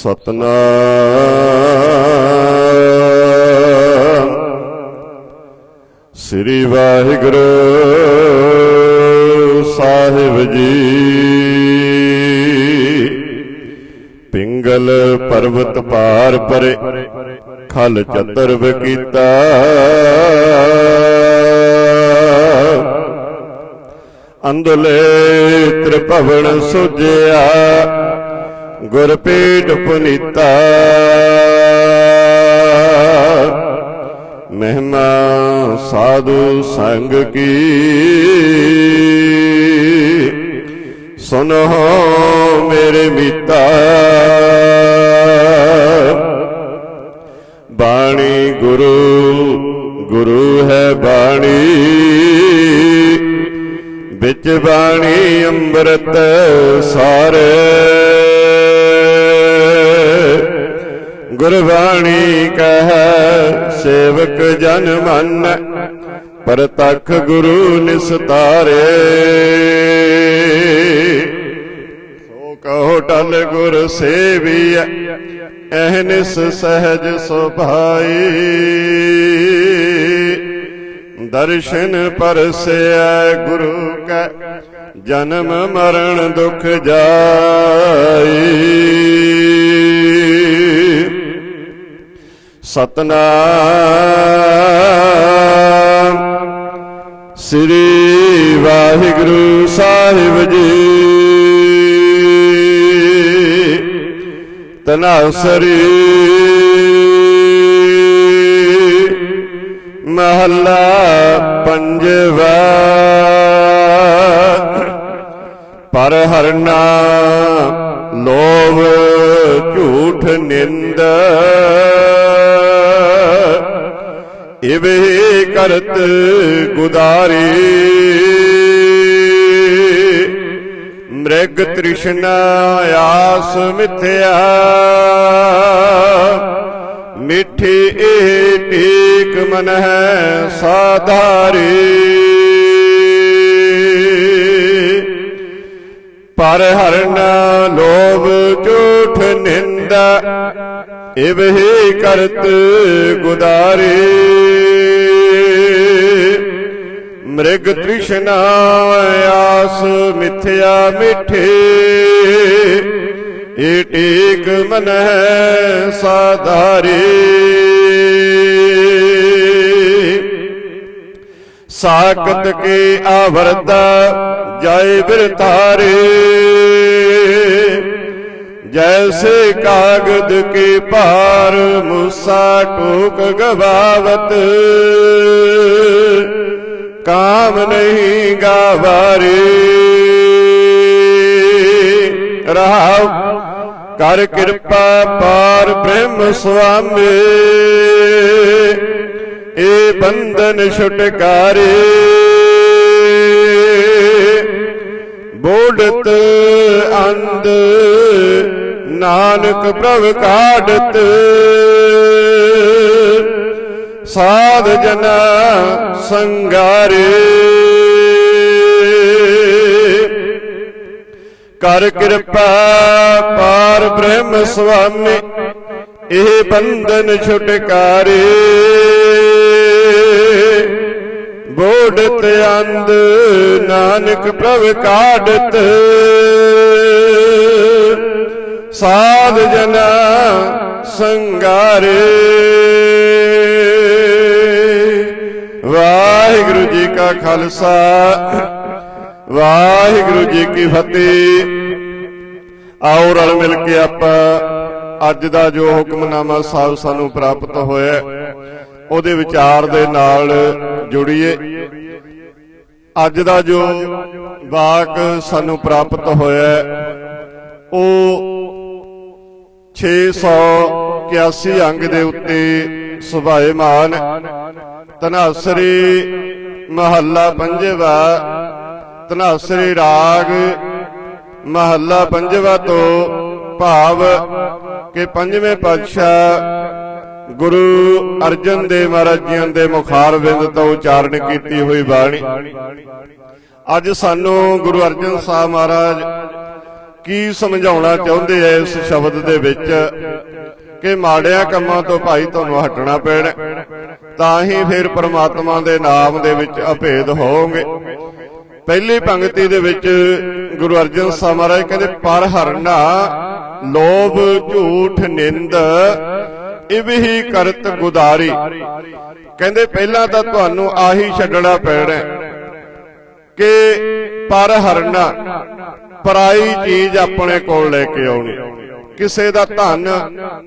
ਸਤਨਾਮ। ਸ੍ਰੀ ਵਾਹਿਗੁਰੂ ਸਾਹਿਬ ਜੀ। ਪਿੰਗਲ ਪਰਬਤ ਪਾਰ ਪਰੇ ਖਲ ਚਤਰ ਕੀਤਾ ਅੰਦਲੇ ਤ੍ਰਿਭਵਨ ਸੁਜਿਆ। ਗੁਰਪੀਠ ਪੁਨੀਤਾ। ਮਹਿਮਾ ਸਾਧੂ ਸੰਗ ਕੀ। ਸੁਨੋ ਮੇਰੇ ਮੀਤਾ। ਬਾਣੀ ਗੁਰੂ ਗੁਰੂ ਹੈ ਬਾਣੀ। ਵਿੱਚ ਬਾਣੀ ਅੰਮ੍ਰਿਤ ਸਾਰੇ ਗੁਰਬਾਣੀ ਕਹੈ, ਸੇਵਕ ਜਨ ਮਨ, ਪਰਤਖ ਗੁਰੂ ਨਿਸਤਾਰੇ। ਸੋ ਕਹੋ ਟਲ ਗੁਰ ਸੇਵੀਐ ਅਹਨਿਸ ਸਹਜ ਸੁਭਾਈ। ਦਰਸ਼ਨ ਪਰਸਿਆ ਗੁਰੂ ਕੈ, ਜਨਮ ਮਰਨ ਦੁਖ ਜਾਈ। ਸਤਨਾਮ। ਸ੍ਰੀ ਵਾਹਿਗੁਰੂ ਸਾਹਿਬ ਜੀ। ਤਨਾਸਰੀ। ਮਹੱਲਾ ਪੰਜਵਾ। ਪਰ ਹਰਨਾ ਲੋਭ ਝੂਠ ਨਿੰਦ। ਇਵੇ ਕਰਤ ਗੁਦਾਰੀ। ਮ੍ਰਿਗ ਤ੍ਰਿਸ਼ਨਾ ਆਸ ਮਿਥਿਆ। ਮਿੱਠੀ ਇਹ ਟੀਕ ਮਨ ਹੈ ਸਾਧਾਰੀ। ਪਰ ਹਰਨਾ ਲੋਭ ਝੂਠ ਨਿੰਦਾ ਇਵਹੀ ਕਰਤ ਗੁਦਾਰੇ। ਮ੍ਰਿਗ ਤ੍ਰਿਸ਼ਨਾ ਆਸ ਮਿਥਿਆ ਮਿਠੇ ਏ ਟੇਕ ਮਨ ਸਾਧਾਰੇ। ਸਾਕਤ ਕੇ ਆਵਰਦਾ ਜਾਏ ਬਿਰਤਾਰੇ ਜੈਸੇ ਕਾਗਦ ਕੇ ਭਾਰ ਮੂਸਾ ਟੋਕ ਗਵਾਵਤ। ਕਾਮ ਨਹੀਂ ਗਾਵਾਰੇ। ਰਹਾਉ ਕਰ ਕਿਰਪਾ ਪਾਰ ਬ੍ਰਹਮ ਸੁਆਮੀ। ਏ ਬੰਧਨ ਛੁਟਕਾਰੇ। ਬੋੜਤ ਅੰਧ, ਨਾਨਕ ਪ੍ਰਭ ਕਾਢਤ ਸਾਧ ਜਨਾ ਸੰਗਾਰੇ। ਕਰ ਕਿਰਪਾ ਪਾਰ ਬ੍ਰਹਮ ਸੁਆਮੀ ਇਹ ਬੰਧਨ ਛੁਟਕਾਰੇ। ਬੋੜਤ ਅੰਧ ਨਾਨਕ ਪ੍ਰਭ ਕਾਢਤ। ਸਾਧ ਜਨਾ ਸੰਗਾਰੇ। ਵਾਹਿਗੁਰੂ ਜੀ ਕਾ ਖਾਲਸਾ ਵਾਹਿਗੁਰੂ ਜੀ ਕੀ ਫਤਿਹ। ਆਓ ਰਲ ਮਿਲ ਕੇ ਆਪਾਂ ਅੱਜ ਦਾ ਜੋ ਹੁਕਮਨਾਮਾ ਸਾਹਿਬ ਸਾਨੂੰ ਪ੍ਰਾਪਤ ਹੋਇਆ ਉਹਦੇ ਵਿਚਾਰ ਦੇ ਨਾਲ ਜੁੜੀਏ। ਅੱਜ ਦਾ ਜੋ ਵਾਕ ਸਾਨੂੰ ਪ੍ਰਾਪਤ ਹੋਇਆ ਹੈ, ਉਹ 681 ਅੰਗ ਦੇ ਉੱਤੇ ਸੁਭਾਏਮਾਨ ਤਨਾਸਰੀ ਮਹੱਲਾ ਪੰਜਵਾ ਤਨਾਸਰੀ ਰਾਗ ਮਹੱਲਾ ਪੰਜਵਾ ਤੋਂ ਭਾਵ ਕਿ ਪੰਜਵੇਂ ਪਾਤਸ਼ਾਹ ਗੁਰੂ ਅਰਜਨ ਦੇਵ ਮਹਾਰਾਜ ਜੀਆਂ ਦੇ ਮੁਖਾਰਬਿੰਦ ਤੋਂ ਉਚਾਰਨ ਕੀਤੀ ਹੋਈ ਬਾਣੀ। ਅੱਜ ਸਾਨੂੰ ਗੁਰੂ ਅਰਜਨ ਸਾਹਿਬ ਮਹਾਰਾਜ ਕੀ ਸਮਝਾਉਣਾ ਚਾਹੁੰਦੇ ਐ ਇਸ ਸ਼ਬਦ ਦੇ ਵਿੱਚ? ਕਿ ਮਾੜਿਆਂ ਕੰਮਾਂ ਤੋਂ ਭਾਈ ਤੁਹਾਨੂੰ ਹਟਣਾ ਪੈਣਾ। ਤਾਂ ਹੀ ਫਿਰ ਪ੍ਰਮਾਤਮਾ ਦੇ ਨਾਮ ਦੇ ਵਿੱਚ ਅਭੇਦ ਹੋਵੋਗੇ। ਪਹਿਲੀ ਪੰਕਤੀ ਦੇ ਵਿੱਚ ਗੁਰੂ ਅਰਜਨ ਸਾਹਿਬ ਮਹਾਰਾਜ ਕਹਿੰਦੇ, ਪਰ ਹਰਨਾ ਲੋਭ ਝੂਠ ਨਿੰਦ ਇਹ ਵੀ ਕਰਤ ਗੁਦਾਰੀ। ਕਹਿੰਦੇ ਪਹਿਲਾਂ ਤਾਂ ਤੁਹਾਨੂੰ ਆਹੀ ਛੱਡਣਾ ਪੈਣਾ ਹੈ ਕਿ ਪਰ ਹਰਨਾ, ਪਰਾਈ ਚੀਜ਼ ਆਪਣੇ ਕੋਲ ਲੈ ਕੇ ਆਉਣੀ। ਕਿਸੇ ਦਾ ਧਨ,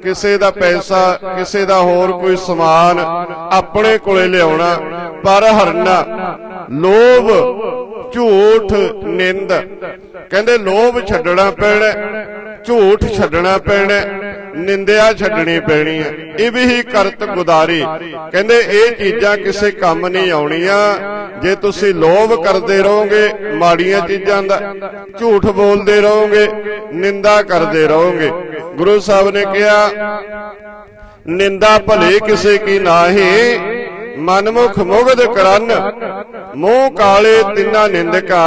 ਕਿਸੇ ਦਾ ਪੈਸਾ, ਕਿਸੇ ਦਾ ਹੋਰ ਕੋਈ ਸਮਾਨ ਆਪਣੇ ਕੋਲੇ ਲਿਆਉਣਾ, ਪਰ ਹਰਨਾ, ਲੋਭ, ਝੂਠ, ਨਿੰਦ। ਕਹਿੰਦੇ ਲੋਭ ਛੱਡਣਾ ਪੈਣਾ, ਝੂਠ ਛੱਡਣਾ ਪੈਣਾ। ਨਿੰਦਿਆ ਛੱਡਣੀ ਪੈਣੀ ਹੈ। ਇਹ ਵੀ ਹੀ ਕਰਤ ਗੁਦਾਰੀ। ਕਹਿੰਦੇ ਇਹ ਚੀਜ਼ਾਂ ਕਿਸੇ ਕੰਮ ਨਹੀਂ ਆਉਣੀਆਂ। ਜੇ ਤੁਸੀਂ ਲੋਭ ਕਰਦੇ ਰਹੋਗੇ ਮਾੜੀਆਂ ਚੀਜ਼ਾਂ ਦਾ ਝੂਠ ਬੋਲਦੇ ਰਹੋਗੇ ਨਿੰਦਾ ਕਰਦੇ ਰਹੋਗੇ। ਗੁਰੂ ਸਾਹਿਬ ਨੇ ਕਿਹਾ ਨਿੰਦਾ ਭਲੇ ਕਿਸੇ ਕੀ ਨਾਹੀ। ਮਨਮੁਖ ਮੁਗਧ ਕਰਨ। ਮੂੰਹ ਕਾਲੇ ਤਿੰਨਾ ਨਿੰਦਕਾ,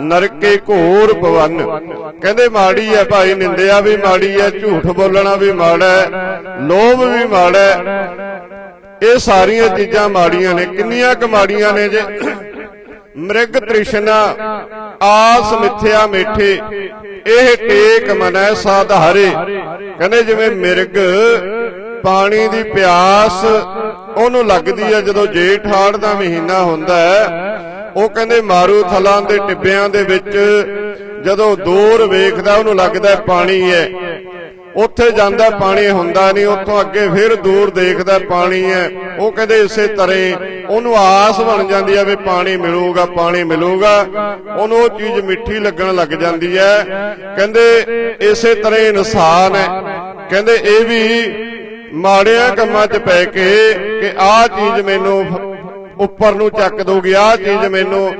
ਨਰਕੇ ਘੋਰ ਪਵਨ ਕਹਿੰਦੇ, ਮਾੜੀ ਹੈ ਭਾਈ, ਨਿੰਦਿਆ ਵੀ ਮਾੜੀ ਹੈ ਝੂਠ ਬੋਲਣਾ ਵੀ ਮਾੜਾ ਹੈ ਲੋਭ ਵੀ ਮਾੜਾ ਹੈ ਇਹ ਸਾਰੀਆਂ ਚੀਜ਼ਾਂ ਮਾੜੀਆਂ ਨੇ। ਕਿੰਨੀਆਂ ਕਮਾੜੀਆਂ ਨੇ ਜੇ? ਮ੍ਰਿਗ ਤ੍ਰਿਸ਼ਨਾ, ਆਸ ਮਿਥਿਆ ਮੇਠੇ। ਇਹ ਟੇਕ ਮਨੈ ਸਾਧਾਰੇ। ਕਹਿੰਦੇ, ਜਿਵੇਂ ਮਿਰਗ ਪਾਣੀ ਦੀ ਪਿਆਸ ਉਹਨੂੰ ਲੱਗਦੀ ਹੈ ਜਦੋਂ ਜੇਠ ਹਾੜ ਦਾ ਮਹੀਨਾ ਹੁੰਦਾ ਹੈ, ਉਹ ਕਹਿੰਦੇ ਮਾਰੂ ਥਲਾਂ ਦੇ ਟਿੱਬਿਆਂ ਦੇ ਵਿੱਚ ਜਦੋਂ ਦੂਰ ਵੇਖਦਾ ਉਹਨੂੰ ਲੱਗਦਾ ਪਾਣੀ ਹੈ। ਉੱਥੇ ਜਾਂਦਾ ਪਾਣੀ ਹੁੰਦਾ ਨਹੀਂ, ਉੱਥੋਂ ਅੱਗੇ ਫਿਰ ਦੂਰ ਦੇਖਦਾ ਪਾਣੀ ਹੈ। ਉਹ ਕਹਿੰਦੇ ਇਸੇ ਤਰ੍ਹਾਂ ਉਹਨੂੰ ਆਸ ਬਣ ਜਾਂਦੀ ਹੈ ਵੀ ਪਾਣੀ ਮਿਲੂਗਾ ਪਾਣੀ ਮਿਲੂਗਾ। ਉਹਨੂੰ ਉਹ ਚੀਜ਼ ਮਿੱਠੀ ਲੱਗਣ ਲੱਗ ਜਾਂਦੀ ਹੈ। ਕਹਿੰਦੇ ਇਸੇ ਤਰ੍ਹਾਂ ਇਨਸਾਨ ਹੈ। ਕਹਿੰਦੇ ਇਹ ਵੀ ਮਾੜਿਆਂ ਕੰਮਾਂ 'ਚ ਪੈ ਕੇ ਕਿ ਆਹ ਚੀਜ਼ ਮੈਨੂੰ ਉੱਪਰ ਨੂੰ ਚੱਕ ਦੋਗੀ, ਆਹ ਚੀਜ਼ ਮੈਨੂੰ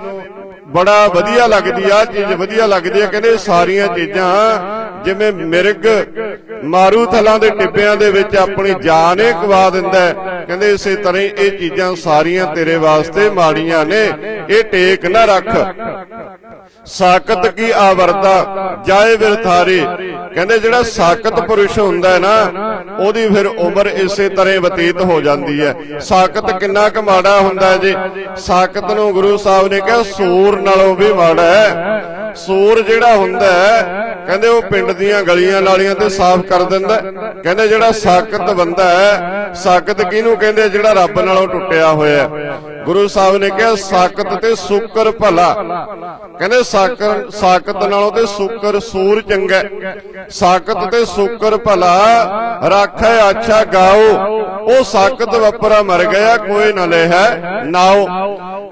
ਬੜਾ ਵਧੀਆ ਲੱਗਦੀ ਆ ਚੀਜ਼ ਵਧੀਆ ਲੱਗਦੀ ਆ ਕਹਿੰਦੇ ਸਾਰੀਆਂ ਚੀਜ਼ਾਂ ਜਿਵੇਂ ਮਿਰਗ ਮਾਰੂ ਥਲਾਂ ਦੇ ਟਿੱਬਿਆਂ ਦੇ ਵਿੱਚ ਆਪਣੀ ਜਾਨ ਹੀ ਗਵਾ ਦਿੰਦਾ ਕਹਿੰਦੇ ਇਸੇ ਤਰ੍ਹਾਂ ਹੀ ਇਹ ਚੀਜ਼ਾਂ ਸਾਰੀਆਂ ਤੇਰੇ ਵਾਸਤੇ ਮਾੜੀਆਂ ਨੇ, ਇਹ ਟੇਕ ਨਾ ਰੱਖ। ਸਾਕਤ ਕੀ ਆਵਰਤਾ? ਜਾਏ ਵਿਰਥਾਰੀ ਕਹਿੰਦੇ ਜਿਹੜਾ ਸਾਕਤ ਪੁਰਸ਼ ਹੁੰਦਾ ਹੈ ਨਾ, ਉਹਦੀ ਫਿਰ ਉਮਰ ਇਸੇ ਤਰ੍ਹਾਂ ਬਤੀਤ ਹੋ ਜਾਂਦੀ ਹੈ। ਸਾਕਤ ਕਿੰਨਾ ਕੁ ਮਾੜਾ ਹੁੰਦਾ ਹੈ ਜੀ? ਸਾਕਤ ਨੂੰ ਗੁਰੂ ਸਾਹਿਬ ਨੇ ਕਿਹਾ, ਸੂਰ ਨਾਲੋਂ ਵੀ ਮਾੜਾ ਹੈ। ਸੂਰ ਜਿਹੜਾ ਹੁੰਦਾ ਹੈ, ਕਹਿੰਦੇ ਉਹ ਪਿੰਡ ਦੀਆਂ ਗਲੀਆਂ ਨਾਲੀਆਂ ਤੇ ਸਾਫ਼ ਕਰ ਦਿੰਦਾ ਕਹਿੰਦੇ ਜਿਹੜਾ ਸਾਕਤ ਬੰਦਾ ਹੈ ਸਾਕਤ ਕਿਹਨੂੰ ਕਹਿੰਦੇ ਜਿਹੜਾ ਰੱਬ ਨਾਲੋਂ ਟੁੱਟਿਆ ਹੋਇਆ ਗੁਰੂ ਸਾਹਿਬ ਨੇ ਕਿਹਾ ਸਾਕਤ ਤੇ ਸੁਕਰ ਭਲਾ। ਕਹਿੰਦੇ ਸਾਕਰ ਸਾਕਤ ਨਾਲੋਂ ਤੇ ਸੁਕਰ ਸੂਰ ਚੰਗਾ ਸਾਕਤ ਤੇ ਸੁਕਰ ਭਲਾ, ਰਾਖੈ ਆਛਾ ਗਾਓ। ਉਹ ਸਾਕਤ ਵਪਰਾ ਮਰ ਗਿਆ, ਕੋਈ ਨਾ ਹੈ ਨਾਓ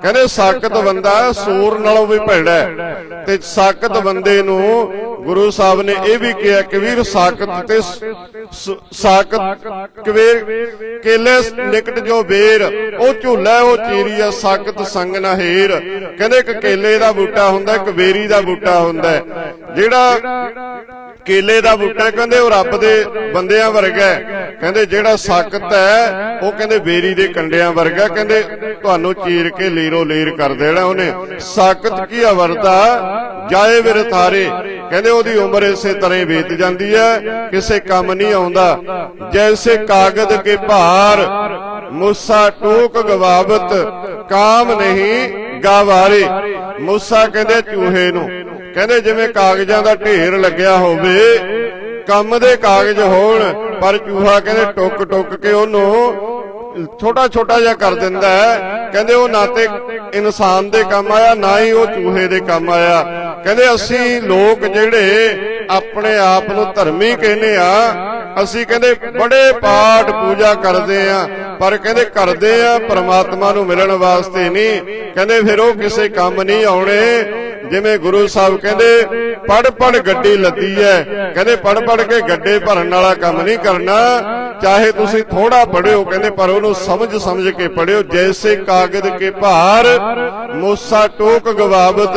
ਕਹਿੰਦੇ ਸਾਕਤ ਬੰਦਾ ਸੂਰ ਨਾਲੋਂ ਵੀ ਭੈੜਾ ਤੇ ਸਾਕਤ ਬੰਦੇ ਨੂੰ ਗੁਰੂ ਸਾਹਿਬ ਨੇ ਇਹ ਵੀ ਕਿਹਾ ਕਿ ਸਾਕਤ ਤੇ ਸਾਕਤ ਕਵੇਰ ਕੇਲੇ ਨਿਕਟ ਜੋ ਬੇਰ, ਉਹ ਝੂਲਾ ਉਹ ਚੀਰੀਆ ਸਾਕਤ ਸੰਗ ਨਾ ਹੀਰ। ਕਹਿੰਦੇ ਇੱਕ ਕੇਲੇ ਦਾ ਬੂਟਾ ਹੁੰਦਾ, ਇੱਕ ਬੇਰੀ ਦਾ ਬੂਟਾ ਹੁੰਦਾ ਜਿਹੜਾ ਕੇਲੇ ਦਾ ਬੂਟਾ ਕਹਿੰਦੇ ਉਹ ਰੱਬ ਦੇ ਬੰਦਿਆਂ ਵਰਗਾ ਕਹਿੰਦੇ ਜਿਹੜਾ ਸਾਕਤ ਹੈ, ਉਹ ਕਹਿੰਦੇ ਬੇਰੀ ਦੇ ਕੰਡਿਆਂ ਵਰਗਾ ਕਹਿੰਦੇ ਤੁਹਾਨੂੰ ਚੀਰ ਕੇ ਲੀਰੋ ਲੀਰ ਕਰ ਦੇਣਾ ਉਹਨੇ। ਸਾਕਤ ਕੀ ਅਵਰਤਾ ਜਾਏ ਵਿਰਥਾਰੇ ਕਹਿੰਦੇ ਉਹਦੀ ਉਮਰ ਇਸੇ ਤਰ੍ਹਾਂ ਬੀਤ ਜਾਂਦੀ ਹੈ, ਕਿਸੇ ਕੰਮ ਨਹੀਂ ਆਉਂਦਾ। ਜੈਸੇ ਕਾਗਜ਼ ਕੇ ਭਾਰ, ਮੂਸਾ ਟੂਕ ਗਵਾਵਤ, ਕਾਮ ਨਹੀਂ ਗਾਵਾਰੇ। ਮੂਸਾ ਕਹਿੰਦੇ ਚੂਹੇ ਨੂੰ। ਕਹਿੰਦੇ ਜਿਵੇਂ ਕਾਗਜ਼ਾਂ ਦਾ ਢੇਰ ਲੱਗਿਆ ਹੋਵੇ, ਕੰਮ ਦੇ ਕਾਗਜ਼ ਹੋਣ, ਪਰ ਚੂਹਾ ਕਹਿੰਦੇ ਟੁੱਕ ਟੁੱਕ ਕੇ ਉਹਨੂੰ ਛੋਟਾ ਛੋਟਾ ਜਿਹਾ ਕਰ ਦਿੰਦਾ ਹੈ। ਕਹਿੰਦੇ ਉਹ ਨਾ ਤੇ ਇਨਸਾਨ ਦੇ ਕੰਮ ਆਇਆ, ਨਾ ਹੀ ਉਹ ਚੂਹੇ ਦੇ ਕੰਮ ਆਇਆ। ਕਹਿੰਦੇ ਅਸੀਂ ਲੋਕ ਜਿਹੜੇ ਆਪਣੇ ਆਪ ਨੂੰ ਧਰਮੀ ਕਹਿੰਦੇ ਆ, ਅਸੀਂ ਕਹਿੰਦੇ ਬੜੇ ਪਾਠ ਪੂਜਾ ਕਰਦੇ ਆ, ਪਰ ਕਹਿੰਦੇ ਕਰਦੇ ਆ, ਪਰਮਾਤਮਾ ਨੂੰ ਮਿਲਣ ਵਾਸਤੇ ਨਹੀਂ। ਕਹਿੰਦੇ ਫਿਰ ਉਹ ਕਿਸੇ ਕੰਮ ਨਹੀਂ ਆਉਣੇ। ਜਿਵੇਂ ਗੁਰੂ ਸਾਹਿਬ ਕਹਿੰਦੇ ਪੜ ਪੜ ਗੱਡੀ ਲੱਦੀ ਹੈ ਕਹਿੰਦੇ ਪੜ ਪੜ ਕੇ ਗੱਡੇ ਭਰਨ ਵਾਲਾ ਕੰਮ ਨਹੀਂ ਕਰਨਾ। ਚਾਹੇ ਤੁਸੀਂ ਥੋੜਾ ਪੜਿਓ ਕਹਿੰਦੇ ਪਰ ਉਹਨੂੰ ਸਮਝ ਸਮਝ ਕੇ ਪੜਿਓ ਜੈਸੇ ਕਾਗਜ਼ ਕੇ ਭਾਰ, ਮੂਸਾ ਟੋਕ ਗਵਾਵਤ,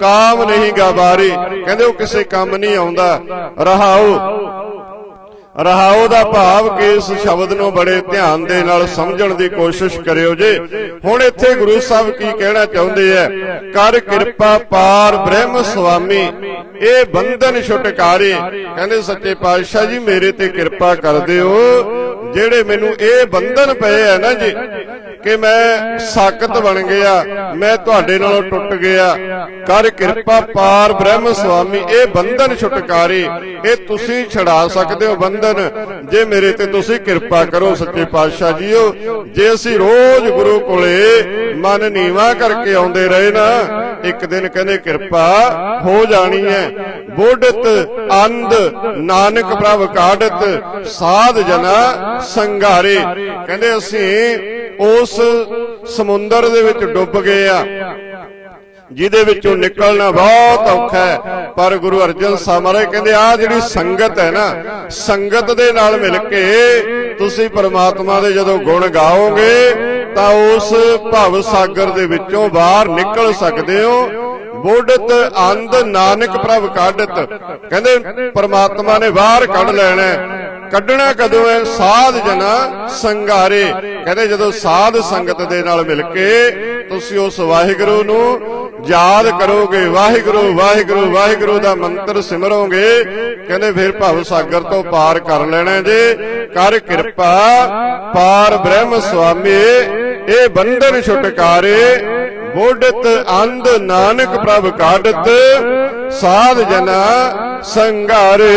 ਕਾਮ ਨਹੀਂ ਗਵਾਰੇ। ਕਹਿੰਦੇ ਉਹ ਕਿਸੇ ਕੰਮ ਨਹੀਂ ਆਉਂਦਾ। ਰਹਾਓ ਰਹਾਉ ਦਾ ਭਾਵ ਕਿ ਇਸ ਸ਼ਬਦ ਨੂੰ ਬੜੇ ਧਿਆਨ ਦੇ ਨਾਲ ਸਮਝਣ ਦੀ ਕੋਸ਼ਿਸ਼ ਕਰਿਓ ਜੇ। ਹੁਣ ਇੱਥੇ ਗੁਰੂ ਸਾਹਿਬ ਕੀ ਕਹਿਣਾ ਚਾਹੁੰਦੇ ਐ ਕਰ ਕਿਰਪਾ ਪਾਰ ਬ੍ਰਹਮ ਸੁਆਮੀ, ਇਹ ਬੰਧਨ ਛੁਟਕਾਰੇ। ਕਹਿੰਦੇ ਸੱਚੇ ਪਾਤਸ਼ਾਹ ਜੀ, ਮੇਰੇ ਤੇ ਕਿਰਪਾ ਕਰ ਦਿਓ। ਜਿਹੜੇ ਮੈਨੂੰ ਇਹ ਬੰਧਨ ਪਏ ਐ ਨਾ ਜੀ ਕਿ ਮੈਂ ਸਾਖਤ ਬਣ ਗਿਆ ਮੈਂ ਤੁਹਾਡੇ ਨਾਲੋਂ ਟੁੱਟ ਗਿਆ। ਕਰ ਕਿਰਪਾ ਪਾਰ ਬ੍ਰਹਮ ਸੁਆਮੀ ਇਹ ਬੰਧਨ ਛੁਟਕਾਰੇ। ਇਹ ਤੁਸੀਂ ਛਡਾ ਸਕਦੇ ਹੋ ਬੰਧਨ। ਜੇ ਮੇਰੇ ਤੇ ਤੁਸੀਂ ਕਿਰਪਾ ਕਰੋ ਸੱਚੇ ਪਾਤਸ਼ਾਹ ਜੀਓ। ਜੇ ਅਸੀਂ ਰੋਜ਼ ਗੁਰੂ ਕੋਲੇ ਮਨ ਨੀਵਾ ਕਰਕੇ ਆਉਂਦੇ ਰਹੇ ਨਾ ਇੱਕ ਦਿਨ ਕਹਿੰਦੇ ਕਿਰਪਾ ਹੋ ਜਾਣੀ ਹੈ। ਬੋਧਤ ਅੰਧ ਨਾਨਕ ਪ੍ਰਭ ਕਾਢਤ ਸਾਧ ਜਨਾ ਸੰਘਾਰੇ। ਕਹਿੰਦੇ ਅਸੀਂ ਉਸ ਸਮੁੰਦਰ ਦੇ ਵਿੱਚ ਡੁੱਬ ਗਏ ਆ। ਜਿਹਦੇ ਵਿੱਚੋਂ ਨਿਕਲਣਾ ਬਹੁਤ ਔਖਾ ਹੈ। ਪਰ ਗੁਰੂ ਅਰਜਨ ਸਾਹਿਬ ਮਹਾਰਾਜ ਕਹਿੰਦੇ ਆ ਜਿਹੜੀ ਸੰਗਤ ਹੈ ਨਾ, ਸੰਗਤ ਦੇ ਨਾਲ ਮਿਲ ਕੇ ਤੁਸੀਂ ਪਰਮਾਤਮਾ ਦੇ ਜਦੋਂ ਗੁਣ ਗਾਓਗੇ, ਤਾਂ ਉਸ ਭਵ ਸਾਗਰ ਦੇ ਵਿੱਚੋਂ ਬਾਹਰ ਨਿਕਲ ਸਕਦੇ ਹੋ। ਬੋਧਤ ਅੰਧ ਨਾਨਕ ਪ੍ਰਭ ਕਾਢਤ। ਕਹਿੰਦੇ, ਪਰਮਾਤਮਾ ਨੇ ਬਾਹਰ ਕੱਢ ਲੈਣਾ ਕੱਢਣਾ ਕਦੋਂ ਹੈ? ਸਾਧ ਜਨਾ ਸੰਘਾਰੇ। ਕਹਿੰਦੇ ਜਦੋਂ ਸਾਧ ਸੰਗਤ ਦੇ ਨਾਲ ਮਿਲ ਕੇ ਤੁਸੀਂ ਉਸ ਵਾਹਿਗੁਰੂ ਨੂੰ ਯਾਦ ਕਰੋਗੇ, ਵਾਹਿਗੁਰੂ ਵਾਹਿਗੁਰੂ ਵਾਹਿਗੁਰੂ ਦਾ ਮੰਤਰ ਸਿਮਰੋਗੇ, ਕਹਿੰਦੇ ਫਿਰ ਭਵ ਸਾਗਰ ਤੋਂ ਪਾਰ ਕਰ ਲੈਣਾ ਜੇ। ਕਰ ਕਿਰਪਾ, ਪਾਰ ਬ੍ਰਹਮ ਸੁਆਮੀ, ਇਹ ਬੰਧਨ ਛੁਟਕਾਰੇ। ਬੋਧਤ ਅੰਧ ਨਾਨਕ ਪ੍ਰਭ ਕਾਢਤ, ਸਾਧ ਜਨਾ ਸੰਘਾਰੇ।